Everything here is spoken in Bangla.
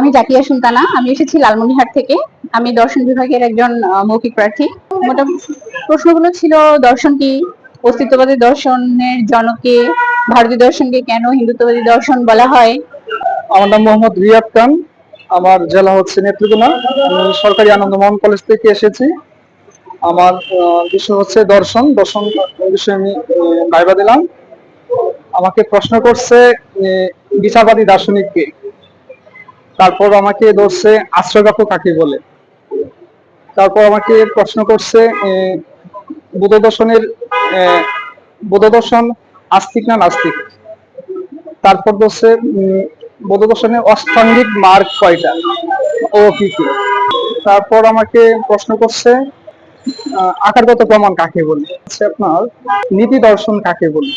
আমি জাকিয়া সুলতানা, আমি এসেছি লালমনিরহাট থেকে। আমি দর্শন বিভাগের একজন মৌখিক প্রার্থী। মোটামুটি প্রশ্নগুলো ছিল, দর্শন কি? অস্তিত্ববাদী দর্শনের জনকে, ভারতীয় দর্শনকে কেন হিন্দুত্ববাদী দর্শন বলা হয়? আমার নাম মোহাম্মদ রিয়াদ খান। আমার জেলা হচ্ছে নেত্রকোনা। আমি সরকারি আনন্দমোহন কলেজ থেকে এসেছি। আমার বিষয় হচ্ছে দর্শন। দর্শন বিষয়ে আমি ভাইবা দিলাম। আমাকে প্রশ্ন করছে বিচারবাদী দার্শনিক কে তারপর আমাকে ধরছে আশ্রয়গাপ্য কাকে বলে? তারপর আমাকে প্রশ্ন করছে বুদ্ধ দর্শনের বুদ্ধ দর্শন আস্তিক না নাস্তিক? তারপর ধরছে বৌদ্ধ দর্শনের অষ্টাঙ্গিক মার্গ কয়টা? ও, কি কি? তারপর আমাকে প্রশ্ন করছে আকারগত প্রমাণ কাকে বলে? আপনার নীতি দর্শন কাকে বলে?